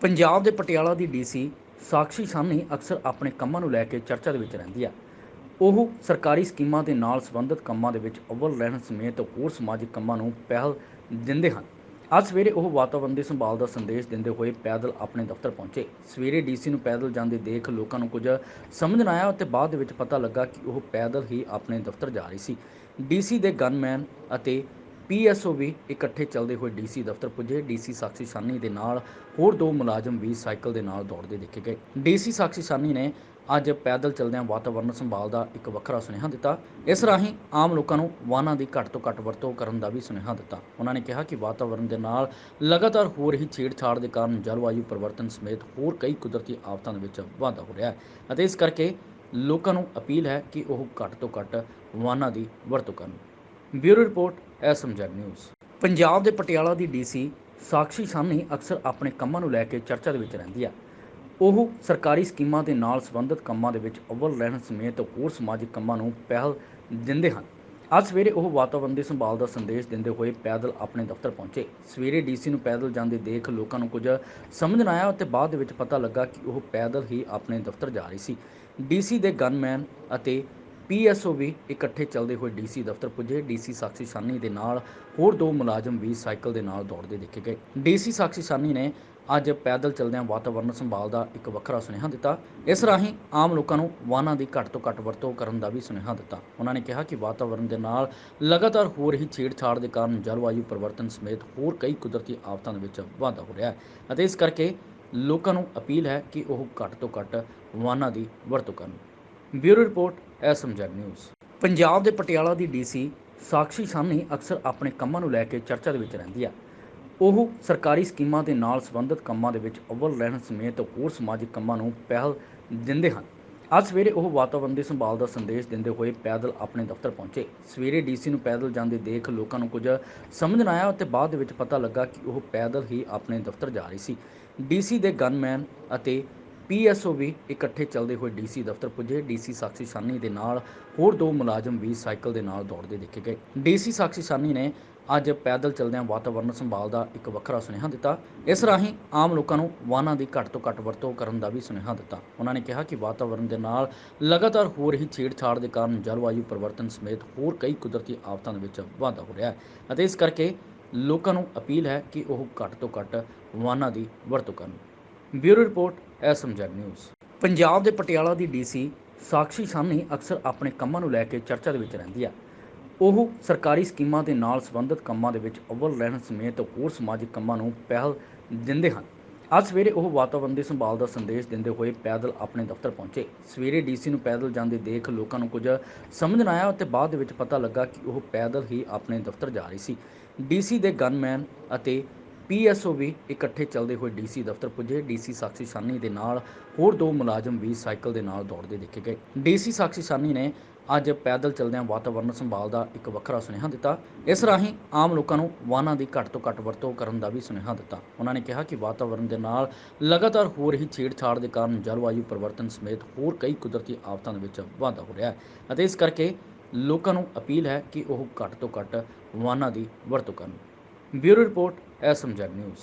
ਪੰਜਾਬ ਦੇ ਪਟਿਆਲਾ ਦੀ ਡੀਸੀ ਸਾਕਸ਼ੀ ਸਾਹਨੀ ਅਕਸਰ ਆਪਣੇ ਕੰਮਾਂ ਨੂੰ ਲੈ ਕੇ ਚਰਚਾ ਦੇ ਵਿੱਚ ਰਹਿੰਦੀ ਆ। ਉਹ ਸਰਕਾਰੀ ਸਕੀਮਾਂ ਦੇ ਨਾਲ ਸੰਬੰਧਿਤ ਕੰਮਾਂ ਦੇ ਵਿੱਚ ਅਵਲ ਰਹਿਣ ਸਮੇਤ ਹੋਰ ਸਮਾਜਿਕ ਕੰਮਾਂ ਨੂੰ ਪਹਿਲ ਦਿੰਦੇ ਹਨ। ਅੱਜ ਸਵੇਰੇ ਉਹ ਵਾਤਾਵਰਣ ਦੀ ਸੰਭਾਲ ਦਾ ਸੰਦੇਸ਼ ਦਿੰਦੇ ਹੋਏ ਪੈਦਲ ਆਪਣੇ ਦਫ਼ਤਰ ਪਹੁੰਚੇ। ਸਵੇਰੇ ਡੀਸੀ ਨੂੰ ਪੈਦਲ ਜਾਂਦੇ ਦੇਖ ਲੋਕਾਂ ਨੂੰ ਕੁਝ ਸਮਝ ਨਾ ਆਇਆ ਅਤੇ ਬਾਅਦ ਵਿੱਚ ਪਤਾ ਲੱਗਾ ਕਿ ਉਹ ਪੈਦਲ ਹੀ ਆਪਣੇ ਦਫ਼ਤਰ ਜਾ ਰਹੀ ਸੀ। ਡੀਸੀ ਦੇ ਗਨਮੈਨ ਅਤੇ ਪੀਐਸਓ ਵੀ ਇਕੱਠੇ ਚੱਲਦੇ ਹੋਏ ਡੀਸੀ ਦਫ਼ਤਰ ਪੁੱਜੇ। ਡੀਸੀ ਸਾਕਸ਼ੀ ਸਾਨੀ ਦੇ ਨਾਲ ਹੋਰ ਦੋ ਮੁਲਾਜ਼ਮ ਵੀ ਸਾਈਕਲ ਦੇ ਨਾਲ ਦੌੜਦੇ ਦੇਖੇ ਗਏ। ਡੀਸੀ ਸਾਕਸ਼ੀ ਸਾਨੀ ਨੇ ਅੱਜ ਪੈਦਲ ਚੱਲਦਿਆਂ ਵਾਤਾਵਰਣ ਸੰਭਾਲ ਦਾ ਇੱਕ ਵੱਖਰਾ ਸੁਨੇਹਾ ਦਿੱਤਾ। ਇਸ ਰਾਹੀਂ ਆਮ ਲੋਕਾਂ ਨੂੰ ਵਾਹਨਾਂ ਦੀ ਘੱਟ ਤੋਂ ਘੱਟ ਵਰਤੋਂ ਕਰਨ ਦਾ ਵੀ ਸੁਨੇਹਾ ਦਿੱਤਾ। ਉਹਨਾਂ ਨੇ ਕਿਹਾ ਕਿ ਵਾਤਾਵਰਣ ਦੇ ਨਾਲ ਲਗਾਤਾਰ ਹੋ ਰਹੀ ਛੇੜਛਾੜ ਦੇ ਕਾਰਨ ਜਲਵਾਯੂ ਪਰਿਵਰਤਨ ਸਮੇਤ ਹੋਰ ਕਈ ਕੁਦਰਤੀ ਆਫਤਾਂ ਦੇ ਵਿੱਚ ਵਾਧਾ ਹੋ ਰਿਹਾ ਹੈ ਅਤੇ ਇਸ ਕਰਕੇ ਲੋਕਾਂ ਨੂੰ ਅਪੀਲ ਹੈ ਕਿ ਉਹ ਘੱਟ ਤੋਂ ਘੱਟ ਵਾਹਨਾਂ ਦੀ ਵਰਤੋਂ ਕਰਨ। Bureau report SMZ news Punjab ਦੇ ਪਟਿਆਲਾ ਦੀ ਡੀਸੀ ਸਾਕਸ਼ੀ ਸਾਹਨੀ ਅਕਸਰ ਆਪਣੇ ਕੰਮਾਂ ਨੂੰ ਲੈ ਕੇ ਚਰਚਾ ਦੇ ਵਿੱਚ ਰਹਿੰਦੀ ਆ। ਉਹ ਸਰਕਾਰੀ ਸਕੀਮਾਂ ਦੇ ਨਾਲ ਸੰਬੰਧਿਤ ਕੰਮਾਂ ਦੇ ਵਿੱਚ ਅਵਲ ਰਹਿਣ ਸਮੇਤ ਹੋਰ ਸਮਾਜਿਕ ਕੰਮਾਂ ਨੂੰ ਪਹਿਲ ਦਿੰਦੇ ਹਨ। ਅੱਜ ਸਵੇਰੇ ਉਹ ਵਾਤਾਵਰਣ ਦੀ ਸੰਭਾਲ ਦਾ ਸੰਦੇਸ਼ ਦਿੰਦੇ ਹੋਏ ਪੈਦਲ ਆਪਣੇ ਦਫ਼ਤਰ ਪਹੁੰਚੇ। ਸਵੇਰੇ ਡੀਸੀ ਨੂੰ ਪੈਦਲ ਜਾਂਦੇ ਦੇਖ ਲੋਕਾਂ ਨੂੰ ਕੁਝ ਸਮਝ ਨਾ ਆਇਆ ਅਤੇ ਬਾਅਦ ਵਿੱਚ ਪਤਾ ਲੱਗਾ ਕਿ ਉਹ ਪੈਦਲ ਹੀ ਆਪਣੇ ਦਫ਼ਤਰ ਜਾ ਰਹੀ ਸੀ। ਡੀਸੀ ਦੇ ਗਨਮੈਨ ਅਤੇ ਪੀਐਸਓ ਵੀ ਇਕੱਠੇ ਚੱਲਦੇ ਹੋਏ ਡੀਸੀ ਦਫ਼ਤਰ ਪੁੱਜੇ। ਡੀਸੀ ਸਾਕਸ਼ੀ ਸਾਨੀ ਦੇ ਨਾਲ ਹੋਰ ਦੋ ਮੁਲਾਜ਼ਮ ਵੀ ਸਾਈਕਲ ਦੇ ਨਾਲ ਦੌੜਦੇ ਦੇਖੇ ਗਏ। ਡੀਸੀ ਸਾਕਸ਼ੀ ਸਾਨੀ ਨੇ ਅੱਜ ਪੈਦਲ ਚੱਲਦਿਆਂ ਵਾਤਾਵਰਣ ਸੰਭਾਲ ਦਾ ਇੱਕ ਵੱਖਰਾ ਸੁਨੇਹਾ ਦਿੱਤਾ। ਇਸ ਰਾਹੀਂ ਆਮ ਲੋਕਾਂ ਨੂੰ ਵਾਹਨਾਂ ਦੀ ਘੱਟ ਤੋਂ ਘੱਟ ਵਰਤੋਂ ਕਰਨ ਦਾ ਵੀ ਸੁਨੇਹਾ ਦਿੱਤਾ। ਉਹਨਾਂ ਨੇ ਕਿਹਾ ਕਿ ਵਾਤਾਵਰਣ ਦੇ ਨਾਲ ਲਗਾਤਾਰ ਹੋ ਰਹੀ ਛੇੜਛਾੜ ਦੇ ਕਾਰਨ ਜਲਵਾਯੂ ਪਰਿਵਰਤਨ ਸਮੇਤ ਹੋਰ ਕਈ ਕੁਦਰਤੀ ਆਫਤਾਂ ਦੇ ਵਿੱਚ ਵਾਧਾ ਹੋ ਰਿਹਾ ਹੈ ਅਤੇ ਇਸ ਕਰਕੇ ਲੋਕਾਂ ਨੂੰ ਅਪੀਲ ਹੈ ਕਿ ਉਹ ਘੱਟ ਤੋਂ ਘੱਟ ਵਾਹਨਾਂ ਦੀ ਵਰਤੋਂ ਕਰਨ। Bureau report SMZ news Punjab ਦੇ ਪਟਿਆਲਾ ਦੀ ਡੀਸੀ ਸਾਕਸ਼ੀ ਸਾਹਨੀ ਅਕਸਰ ਆਪਣੇ ਕੰਮਾਂ ਨੂੰ ਲੈ ਕੇ ਚਰਚਾ ਦੇ ਵਿੱਚ ਰਹਿੰਦੀ ਆ। ਉਹ ਸਰਕਾਰੀ ਸਕੀਮਾਂ ਦੇ ਨਾਲ ਸੰਬੰਧਿਤ ਕੰਮਾਂ ਦੇ ਵਿੱਚ ਅਵਲ ਰਹਿਣ ਸਮੇਤ ਹੋਰ ਸਮਾਜਿਕ ਕੰਮਾਂ ਨੂੰ ਪਹਿਲ ਦਿੰਦੇ ਹਨ। ਅੱਜ ਸਵੇਰੇ ਉਹ ਵਾਤਾਵਰਣ ਦੀ ਸੰਭਾਲ ਦਾ ਸੰਦੇਸ਼ ਦਿੰਦੇ ਹੋਏ ਪੈਦਲ ਆਪਣੇ ਦਫ਼ਤਰ ਪਹੁੰਚੇ। ਸਵੇਰੇ ਡੀਸੀ ਨੂੰ ਪੈਦਲ ਜਾਂਦੇ ਦੇਖ ਲੋਕਾਂ ਨੂੰ ਕੁਝ ਸਮਝ ਨਾ ਆਇਆ ਅਤੇ ਬਾਅਦ ਵਿੱਚ ਪਤਾ ਲੱਗਾ ਕਿ ਉਹ ਪੈਦਲ ਹੀ ਆਪਣੇ ਦਫ਼ਤਰ ਜਾ ਰਹੀ ਸੀ। ਡੀਸੀ ਦੇ ਗਨਮੈਨ ਅਤੇ ਪੀਐਸਓ ਵੀ ਇਕੱਠੇ ਚੱਲਦੇ ਹੋਏ ਡੀਸੀ ਦਫ਼ਤਰ ਪੁੱਜੇ। ਡੀਸੀ ਸਾਕਸ਼ੀ ਸਾਨੀ ਦੇ ਨਾਲ ਹੋਰ ਦੋ ਮੁਲਾਜ਼ਮ ਵੀ ਸਾਈਕਲ ਦੇ ਨਾਲ ਦੌੜਦੇ ਦੇਖੇ ਗਏ। ਡੀਸੀ ਸਾਕਸ਼ੀ ਸਾਨੀ ਨੇ ਅੱਜ ਪੈਦਲ ਚੱਲਦਿਆਂ ਵਾਤਾਵਰਣ ਸੰਭਾਲ ਦਾ ਇੱਕ ਵੱਖਰਾ ਸੁਨੇਹਾ ਦਿੱਤਾ। ਇਸ ਰਾਹੀਂ ਆਮ ਲੋਕਾਂ ਨੂੰ ਵਾਹਨਾਂ ਦੀ ਘੱਟ ਤੋਂ ਘੱਟ ਵਰਤੋਂ ਕਰਨ ਦਾ ਵੀ ਸੁਨੇਹਾ ਦਿੱਤਾ। ਉਹਨਾਂ ਨੇ ਕਿਹਾ ਕਿ ਵਾਤਾਵਰਣ ਦੇ ਨਾਲ ਲਗਾਤਾਰ ਹੋ ਰਹੀ ਛੇੜਛਾੜ ਦੇ ਕਾਰਨ ਜਲਵਾਯੂ ਪਰਿਵਰਤਨ ਸਮੇਤ ਹੋਰ ਕਈ ਕੁਦਰਤੀ ਆਫਤਾਂ ਦੇ ਵਿੱਚ ਵਾਧਾ ਹੋ ਰਿਹਾ ਹੈ ਅਤੇ ਇਸ ਕਰਕੇ ਲੋਕਾਂ ਨੂੰ ਅਪੀਲ ਹੈ ਕਿ ਉਹ ਘੱਟ ਤੋਂ ਘੱਟ ਵਾਹਨਾਂ ਦੀ ਵਰਤੋਂ ਕਰਨ। Bureau report SMZ news Punjab ਦੇ ਪਟਿਆਲਾ ਦੀ ਡੀਸੀ ਸਾਕਸ਼ੀ ਸਾਹਨੀ ਅਕਸਰ ਆਪਣੇ ਕੰਮਾਂ ਨੂੰ ਲੈ ਕੇ ਚਰਚਾ ਦੇ ਵਿੱਚ ਰਹਿੰਦੀ ਆ। ਉਹ ਸਰਕਾਰੀ ਸਕੀਮਾਂ ਦੇ ਨਾਲ ਸੰਬੰਧਿਤ ਕੰਮਾਂ ਦੇ ਵਿੱਚ ਅਵਲ ਰਹਿਣ ਸਮੇਤ ਹੋਰ ਸਮਾਜਿਕ ਕੰਮਾਂ ਨੂੰ ਪਹਿਲ ਦਿੰਦੇ ਹਨ। ਅੱਜ ਸਵੇਰੇ ਉਹ ਵਾਤਾਵਰਣ ਦੀ ਸੰਭਾਲ ਦਾ ਸੰਦੇਸ਼ ਦਿੰਦੇ ਹੋਏ ਪੈਦਲ ਆਪਣੇ ਦਫ਼ਤਰ ਪਹੁੰਚੇ। ਸਵੇਰੇ ਡੀਸੀ ਨੂੰ ਪੈਦਲ ਜਾਂਦੇ ਦੇਖ ਲੋਕਾਂ ਨੂੰ ਕੁਝ ਸਮਝ ਨਾ ਆਇਆ ਅਤੇ ਬਾਅਦ ਵਿੱਚ ਪਤਾ ਲੱਗਾ ਕਿ ਉਹ ਪੈਦਲ ਹੀ ਆਪਣੇ ਦਫ਼ਤਰ ਜਾ ਰਹੀ ਸੀ। ਡੀਸੀ ਦੇ ਗਨਮੈਨ ਅਤੇ ਪੀਐਸਓ ਵੀ ਇਕੱਠੇ ਚੱਲਦੇ ਹੋਏ ਡੀਸੀ ਦਫ਼ਤਰ ਪੁੱਜੇ। ਡੀਸੀ ਸਾਕਸ਼ੀ ਸਾਨੀ ਦੇ ਨਾਲ ਹੋਰ ਦੋ ਮੁਲਾਜ਼ਮ ਵੀ ਸਾਈਕਲ ਦੇ ਨਾਲ ਦੌੜਦੇ ਦੇਖੇ ਗਏ। ਡੀਸੀ ਸਾਕਸ਼ੀ ਸਾਨੀ ਨੇ ਅੱਜ ਪੈਦਲ ਚੱਲਦਿਆਂ ਵਾਤਾਵਰਣ ਸੰਭਾਲ ਦਾ ਇੱਕ ਵੱਖਰਾ ਸੁਨੇਹਾ ਦਿੱਤਾ। ਇਸ ਰਾਹੀਂ ਆਮ ਲੋਕਾਂ ਨੂੰ ਵਾਹਨਾਂ ਦੀ ਘੱਟ ਤੋਂ ਘੱਟ ਵਰਤੋਂ ਕਰਨ ਦਾ ਵੀ ਸੁਨੇਹਾ ਦਿੱਤਾ। ਉਹਨਾਂ ਨੇ ਕਿਹਾ ਕਿ ਵਾਤਾਵਰਣ ਦੇ ਨਾਲ ਲਗਾਤਾਰ ਹੋ ਰਹੀ ਛੇੜਛਾੜ ਦੇ ਕਾਰਨ ਜਲਵਾਯੂ ਪਰਿਵਰਤਨ ਸਮੇਤ ਹੋਰ ਕਈ ਕੁਦਰਤੀ ਆਫਤਾਂ ਦੇ ਵਿੱਚ ਵਾਧਾ ਹੋ ਰਿਹਾ ਹੈ ਅਤੇ ਇਸ ਕਰਕੇ ਲੋਕਾਂ ਨੂੰ ਅਪੀਲ ਹੈ ਕਿ ਉਹ ਘੱਟ ਤੋਂ ਘੱਟ ਵਾਹਨਾਂ ਦੀ ਵਰਤੋਂ ਕਰਨ। Bureau report SMZ news.